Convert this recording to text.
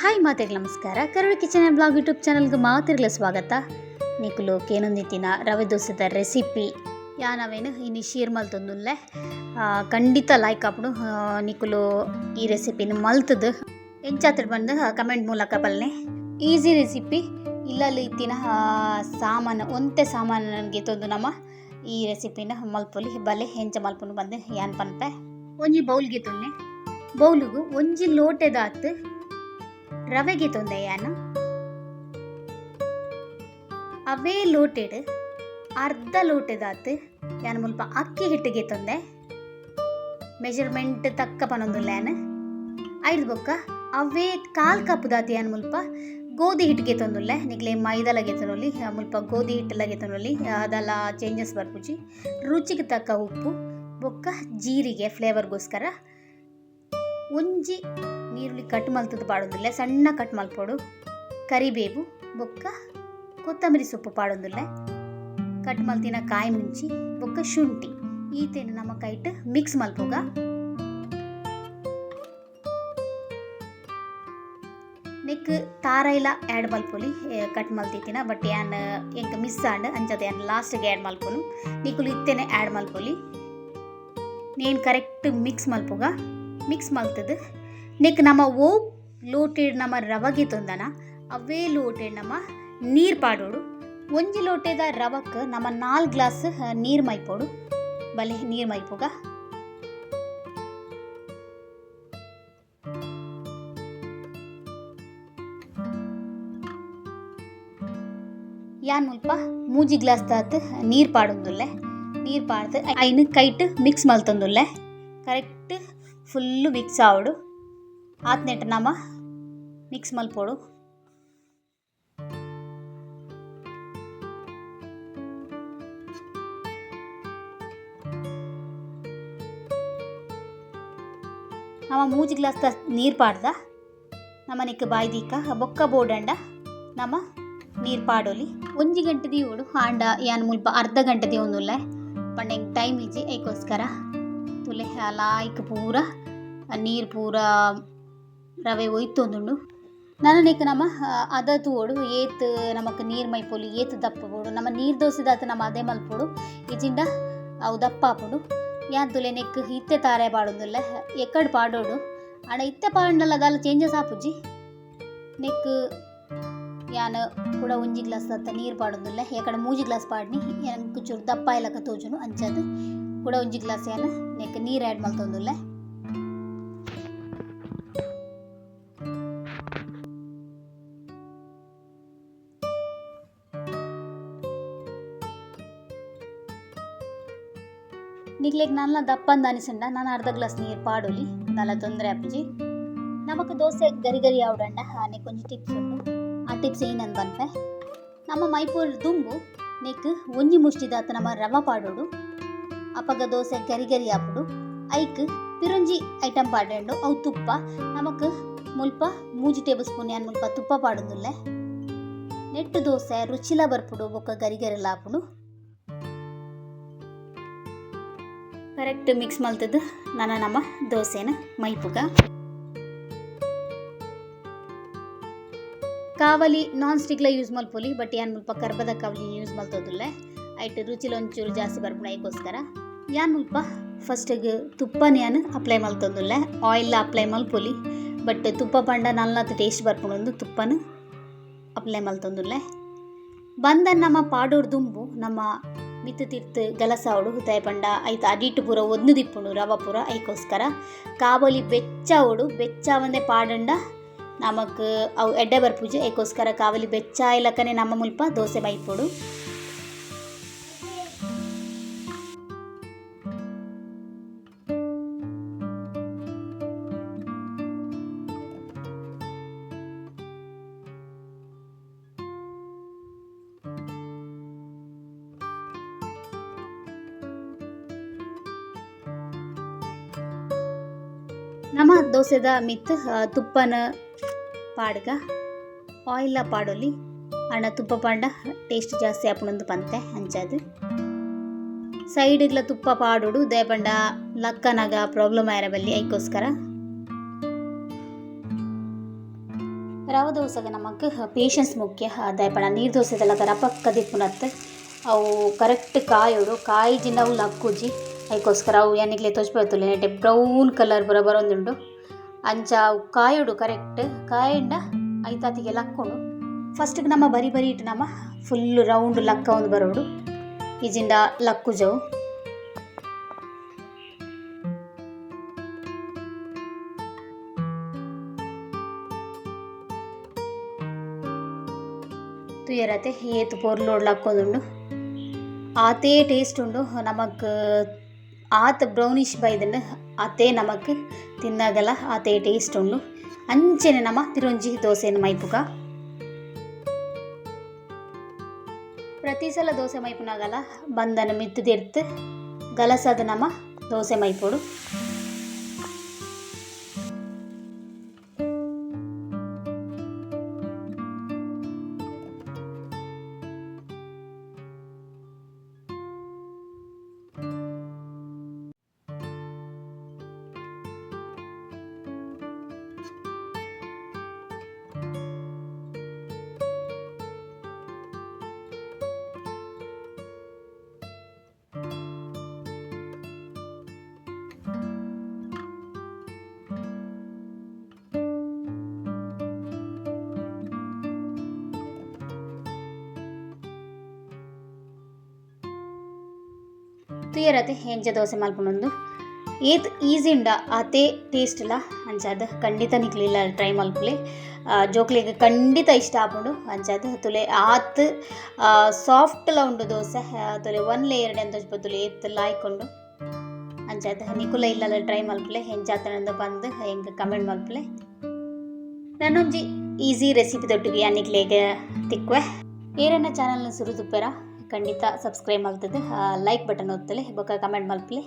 Hi ಮಾತೆಗೆ ನಮಸ್ಕಾರ. ಕರುಳು ಕಿಚನ್ ಬ್ಲಾಗ್ ಯೂಟ್ಯೂಬ್ ಚಾನಲ್ಗೆ ಮಾತಿರ್ಲ ಸ್ವಾಗತ. ನಿಕುಲು ಕೇನೊಂದಿತ್ತಿನ ರವೆ ದೋಸೆದ ರೆಸಿಪಿ ಯಾನವೇನು ಇನ್ನು ಶೇರ್ ಮಲ್ತೊಂದುಲ್ಲೆ ಖಂಡಿತ ಲೈಕ್ ಆಪುಡು ನಿಕುಲು ಈ ರೆಸಿಪಿನ ಮಲ್ತದು ಹೆಂಚಾತ್ರ ಬಂದು ಕಮೆಂಟ್ ಮೂಲಕ ಬಲ್ನೆ ಈಸಿ ರೆಸಿಪಿ ಇಲ್ಲಲ್ಲಿ ಇತ್ತಿನ ಸಾಮಾನು, ಒಂತೆ ಸಾಮಾನು ನನಗೆ ತಂದು ನಮ್ಮ ಈ ರೆಸಿಪಿನ ಮಲ್ಪೊಲಿ. ಬಲೆ ಹೆಂಚ ಮಲ್ಪುನ ಬಂದು. ಏನ್ ಪನ್ಪೆ? ಒಂಜಿ ಬೌಲ್ಗೆ ತಂದೆ ಬೌಲಿಗೂ ಒಂಜಿ ಲೋಟೆದಾತ್ ರವೆಗೆ ತೊಂದೆಯಾನ? ಅವೇ ಲೋಟೆಡ್, ಅರ್ಧ ಲೋಟೆದಾತ್, ಯಾನು ಮುಲ್ಪ ಅಕ್ಕಿ ಹಿಟ್ಟಿಗೆ ತೊಂದೆ? ಮೆಜರ್ಮೆಂಟ್ ತಕ್ಕ ಪನೊಂದುಲ್ಲ ಯಾನು ಐದು ಬೊಕ್ಕ, ಅವೇ ಕಾಲ್ ಕಪ್ ದಾತಿ ಯಾನು ಮುಲ್ಪ ಗೋಧಿ ಹಿಟ್ಟಿಗೆ ತೊಂದುಲ್ಲೆ? ನಿಗ್ಲೆ ಮೈದಲಗೆ ತೊನೊಲಿ ಮುಲ್ಪ ಗೋಧಿ ಹಿಟ್ಟಲಗೆ ತೊನೊಲಿ ಅದೆಲ್ಲ ಚೇಂಜಸ್ ಬರ್ಪುಜಿ. ರುಚಿಗೆ ತಕ್ಕ ಉಪ್ಪು, ಬೊಕ್ಕ ಜೀರಿಗೆ ಫ್ಲೇವರ್ಗೋಸ್ಕರ ಒಂಜಿ ನೀರುಳ್ಳಿ ಕಟ್ ಮಲ್ತದ್ದು ಪಾಡೊಂದುಲ್ಲೆ, ಸಣ್ಣ ಕಟ್ ಮಲ್ಪೊಡು. ಕರಿಬೇವು, ಬೊಕ್ಕ, ಕೊತ್ತಂಬರಿ ಸೊಪ್ಪು ಪಾಡೊಂದುಲ್ಲೆ. ಕಟ್ ಮಲ್ತಿನ ಕಾಯಿ ಮುಂಚಿ, ಬೊಕ್ಕ ಶುಂಠಿ. ಈತೇನು ನಮ್ಮ ಕೈಟ್ ಮಿಕ್ಸ್ ಮಲ್ಪೋಗ. ನೆಕ್ ತಾರೈಲ ಆ್ಯಡ್ ಮಲ್ಪೊಲಿ ಕಟ್ ಮಲ್ತಿತ್ತಿನ, ಬಟ್ ಯಾನ್, ಎಂಕ ಮಿಸ್ ಆಂಡ್ ಅಂಚದ ಯಾನ್ ಲಾಸ್ಟ್ಗೆ ಆ್ಯಡ್ ಮಲ್ಪೊನು. ನೀಕುಲು ಇತ್ತೇನೆ ಆ್ಯಡ್ ಮಲ್ಪೊಲಿ. ನೇನು ಕರೆಕ್ಟ್ ಮಿಕ್ಸ್ ಮಲ್ಪೋಗ. ಮಿಕ್ಸ್ ಮಲ್ತದು ನೆಕ್ ನಮ್ಮ ಓ ಲೋಟೆಡ್ ನಮ್ಮ ರವಗೆ ತೊಂದನ, ಅವೇ ಲೋಟೆಡ್ ನಮ್ಮ ನೀರು ಪಾಡೋಡು. ಒಂಜಿ ಲೋಟೆದ ರವಕ್ಕೆ ನಮ್ಮ ನಾಲ್ಕು ಗ್ಲಾಸ್ ನೀರು ಮೈಪೋಡು. ಬಲೆ, ನೀರು ಮೈಪೋಗ. ಯಾನ್ ಮುಲ್ಪ ಮೂಜಿ ಗ್ಲಾಸ್ ದಾತ್ ನೀರು ಪಾಡೊಂದುಲ್ಲೆ. ನೀರು ಪಾಡ್ದು ಐನು ಕೈಟ್ ಮಿಕ್ಸ್ ಮಲ್ತೊಂದುಲ್ಲೆ. ಕರೆಕ್ಟ್ ಫುಲ್ಲು ಮಿಕ್ಸ್ ಆವಡು. ಆತ್ನೆಟ್ ನಮ. ಮಿಕ್ಸ್ ಮಲ್ಪೋಡು. ನಮ್ಮ ಮೂಜಿ ಗ್ಲಾಸ್ ನೀರು ಪಾಡ್ದ. ನಮ್ಮ ನಿಕ್ಕ ಬಾಯ್ದೀಕ ಬೊಕ್ಕ ಬೋಡಂಡ. ನಮ್ಮ ನೀರು ಪಾಡೋಲಿ. ಒಂಜಿ ಗಂಟೆ ಓಡು. ಆಂಡ ಯಾನ್ ಮುಲ್ಪ ಅರ್ಧ ಗಂಟೆ ದಿವೊಂದುಲ್ಲೆ ಪಂಡೆ ಟೈಮ್ ಇಜ್ಜಿ, ಐಕೋಸ್ಕರ. ತುಲೆ ಲಾಯ್ಕ್ ಪೂರ. ನೀರು ಪೂರ ರವೆ ಒಯ್ತೊಂದುಂಡು ನಾನು ನೆಕ್ ನಮ್ಮ ಅದತ್ತು ಓಡು, ಏತ್, ನಮಕ್ ನೀರು ಮೈಪೋಲಿ, ಏತ್ ದಪ್ಪ ಓಡು ನಮ್ಮ ನೀರು ಅದು ನಮ್ಮ ಅದೇ ಮಲ್ಪೋಡು ಇಜಿಂಡ ಅವು ದಪ್ಪ ಆಪುಡು ಯಾನ್ ತುಲೆ ನೆಕ್ ಇತ್ತೆ ತಾರೆ ಪಾಡೋದಿಲ್ಲ ಎಕ್ಕಡ್ ಪಾಡೋಡು. ಅಣ್ಣ ಇತ್ತೆ ಪಾಡಲ್ಲ ಅದಲ್ಲ ಚೇಂಜಸ್ ಆಪುಜಿ ನೆಕ್ ಯಾನ್ ಕೂಡ ಒಂಜಿ ಗ್ಲಾಸ್ ಅತ್ತ ನೀರು ಪಾಡೋದಿಲ್ಲ ಯಾಕಡೆ ಮೂಜಿ ಗ್ಲಾಸ್ ಪಾಡ್ನಿ ಏನಕ್ಕೆ ಚೂರು ದಪ್ಪ ಇಲ್ಲಕ ತೋಜುನು ಅಂಚದು. ಕೂಡ ಒಂಜಿ ಗ್ಲಾಸ್ ಯಾನ್ ನೆಕ್ ನೀರು ಆ್ಯಡ್ ಮಲ್ತೊಂದುಲ್ಲೆ. ನಿಗ್ಲೆಗ್ ನನ್ನ ದಪ್ಪಂದ ಅನಿಸಂಡ ನಾನು ಅರ್ಧ ಗ್ಲಾಸ್ ನೀರು ಪಾಡೋಲಿ. ನಲ್ಲ ತೊಂದರೆ ಅಪ್ಪಜಿ. ನಮಕ್ ದೋಸೆ ಗರಿ ಗರಿ ಆವಡಂಡ. ಹಾನೆ ಕೊಂಚ ಟಿಪ್ಸ್ ಉಂಟು. ಆ ಟಿಪ್ಸ್ ಏನಂದ ಬನ್ಪೆ ನಮ್ಮ ಮೈಪೂರ್ ದುಂಬು ನೆಕ್ ಒಂಜಿ ಮುಷ್ಟಿದಾತ ನಮ್ಮ ರವ ಪಾಡೋಡು. ಅಪಗ ದೋಸೆ ಗರಿ ಗರಿ ಆಪುಡು. ಐಕ್ ಪಿರುಂಜಿ ಐಟಮ್ ಪಾಡಂಡು ಅವು ತುಪ್ಪ. ನಮಕ್ ಮುಲ್ಪ ಮೂಜಿ ಟೇಬಲ್ ಸ್ಪೂನ್ ಯಾನ್ ಮುಲ್ಪ ತುಪ್ಪ ಪಾಡೋದುಲ್ಲೆ. ನೆಟ್ಟು ದೋಸೆ ರುಚಿಲ ಬರ್ಪುಡು. ಬೊಕ್ಕ ಗರಿ ಗರಿಲ ಆಪುಡು. ಕರೆಕ್ಟ್ ಮಿಕ್ಸ್ ಮಲ್ತದ್ದು ನನ್ನ ನಮ್ಮ ದೋಸೆನ ಮೈಪುಗ. ಕಾವಲಿ ನಾನ್ ಸ್ಟಿಕ್ಲ ಯೂಸ್ ಮಲ್ಪೊಲಿ ಬಟ್ ಯಾನ್ ಮುಲ್ಪ ಕರ್ಬದ ಕಾವಲಿ ಯೂಸ್ ಮಲ್ತೋದಿಲ್ಲೆ. ಐಟ್ ರುಚಿಲ ಒಂಚೂರು ಜಾಸ್ತಿ ಬರ್ಪುಣ ಅದಕ್ಕೋಸ್ಕರ ಮುಲ್ಪ ಫಸ್ಟಿಗೆ ತುಪ್ಪನ ಯಾನ್ ಅಪ್ಲೈ ಮಲ್ತೊಂದುಲ್ಲೆ ಆಯಿಲ್ ಅಪ್ಲೈ ಮಲ್ಪೊಲಿ ಬಟ್ ತುಪ್ಪ ಪಂಡ ನಲ್ನತ್ತು ಟೇಸ್ಟ್ ಬರ್ಪುಣೊಂದು ತುಪ್ಪನ ಅಪ್ಲೈ ಮಲ್ತೊಂದುಲ್ಲೆ. ಬಂದ ನಮ್ಮ ಪಾಡೋರ್ ದುಂಬು, ನಮ್ಮ ಮಿತ್ತು ತಿರ್ತು ಗಲಸಾವಡು ಹುತಾಯ ಪಂಡ ಐತ ಪೂರ ಒಂದು ದಿಪ್ಪುಂಡು ರವಪುರ ಐಕೋಸ್ಕರ. ಕಾವಲಿ ಬೆಚ್ಚ ಓಡು ಬೆಚ್ಚ ಒಂದೇ ಪಾಡಂಡ. ನಮಕ್ ಅವು ಎಡ್ಡೆ ಬರ್ಪೂಜೆ ಐಕೋಸ್ಕರ ಕಾವಲಿ ಬೆಚ್ಚ ಇಲಕನೆ ನಮ್ಮ ಮುಲ್ಪ ದೋಸೆ ಬೈಪೋಡು ನಮ್ಮ ದೋಸೆದ ಮಿತ್ ತುಪ್ಪನ ಪಾಡ್ಗ ಆಯಿಲ ಪಾಡೊಲಿ, ಅಣ್ಣ ತುಪ್ಪ ಪಾಂಡ ಟೇಸ್ಟ್ ಜಾಸ್ತಿ ಆಪುಣೊಂದು ಪಂತೆ ಅಂಚದು ಸೈಡ್ಗ್ಲ ತುಪ್ಪ ಪಾಡೋಡು ದೇಪಂಡ ಲಕ್ಕನಾಗ ಪ್ರಾಬ್ಲಮ್ ಆಯರ ಬಲ್ಲಿ ಐಕೋಸ್ಕರ. ರವ ದೋಸೆಗೆ ನಮಗೆ ಪೇಷನ್ಸ್ ಮುಖ್ಯ. ದಾಯಪಣ ನೀರು ದೋಸೆದೆಲ್ಲ ಪಕ್ಕ ದಿಪ್ಪುನತ್ತೆ, ಅವು ಕರೆಕ್ಟ್ ಕಾಯೋಡು, ಕಾಯಿ ಜಿನ್ನವು ಲಕ್ಕುಜಿ ಅದಕ್ಕೋಸ್ಕರ ಅವು ಏನಿಗ್ಲೆ ತೊಚ್ಬೋತುಲೆ ನೆಟ್ಟೆ ಬ್ರೌನ್ ಕಲರ್ ಬರ ಬರೋಂದುಂಡು ಅಂಚ ಅವು ಕಾಯೋಡು ಕರೆಕ್ಟ್ ಕಾಯಂಡ ಐತಾತಿಗೆ ಲಕ್ಕೊಂಡು ಫಸ್ಟಿಗೆ ನಮ್ಮ ಬರಿ ಬರಿ ಇಟ್ಟು ನಮ್ಮ ಫುಲ್ ರೌಂಡ್ ಲಕ್ಕ ಒಂದು ಬರೋಡು. ಈಜಿಂದ ಲಕ್ಕುಜವು ತುಯರತೆ ಏತು ಪೊರ್ಲೋಡ್ ಲಕ್ಕೊಂದುಂಡು ಆತೇ ಟೇಸ್ಟ್ ಉಂಡು. ನಮಕ್ ಆತ ಬ್ರೌನಿಶ್ ಬೈದಂಡು ಅದೇ ನಮಕ್ ತಿನ್ನಾಗಲ ಆತೇ ಟೇಸ್ಟ್ ಉಂಡು ಅಂಚೆನೆ ನಮ ತಿರೊಂಜಿ ದೋಸೆನ ಮೈಪುಗ ಪ್ರತಿ ಸಲ ದೋಸೆ ಮೈಪುನಾಗಲ ಬಂದನ ಮಿತ್ತುದಿರ್ತು ಗಲಸದ ನಮ ದೋಸೆ ಮೈಪೊಡು. ತುಯರತೆ ಹೆಂಜ ದೋಸೆ ಮಲ್ಪುನೊಂದು ಏತ್ ಈಸಿ ಉಂಡ ಟೇಸ್ಟ್ ಲ. ಅಂಚಾದ ಖಂಡಿತ ನಿಕ್ಲಿಲ್ಲ ಟ್ರೈ ಮಲ್ಪುಲೆ ಜೋಕ್ಲೆಗ್ ಖಂಡಿತ ಇಷ್ಟ ಆಪುಂಡು. ಅಂಚಾದ ತುಲೆ ಆತ್ ಸಾಫ್ಟ್ಲ ಉಂಡು ದೋಸೆ. ತುಲೆ ಒನ್ ಲೇಯರ್ಡ್ ಅಂತ ತುಲೆ ಏತ್ ಲಾಯ್ಕೊಂಡು ಅಂಚಾದ ನಿಕುಲ ಇಲ್ಲಲ್ಲ ಟ್ರೈ ಮಲ್ಪುಲೆ ಹೆಂಚಾತನಂದು ಬಂದು ಹೆಂಗೆ ಕಮೆಂಟ್ ಮಲ್ಪುಲೆ ನಾನೊಂಜಿ ಈಸಿ ರೆಸಿಪಿ ತೊಟ್ಟಿಗೆ ಅನ್ನಿಕ್ಲೇಗೆ ತಿಕ್ವೆ. ಏರನ್ನ ಚಾನಲ್ನ ಸುರು ತುಪ್ಪೆರ ಖಂಡಿತ ಸಬ್ಸ್ಕ್ರೈಬ್ ಆಗ್ತದೆ ಲೈಕ್ ಬಟನ್ ಒತ್ತಲೆ ಬೊಕ್ಕ ಕಮೆಂಟ್ ಮಲ್ಪಲೆ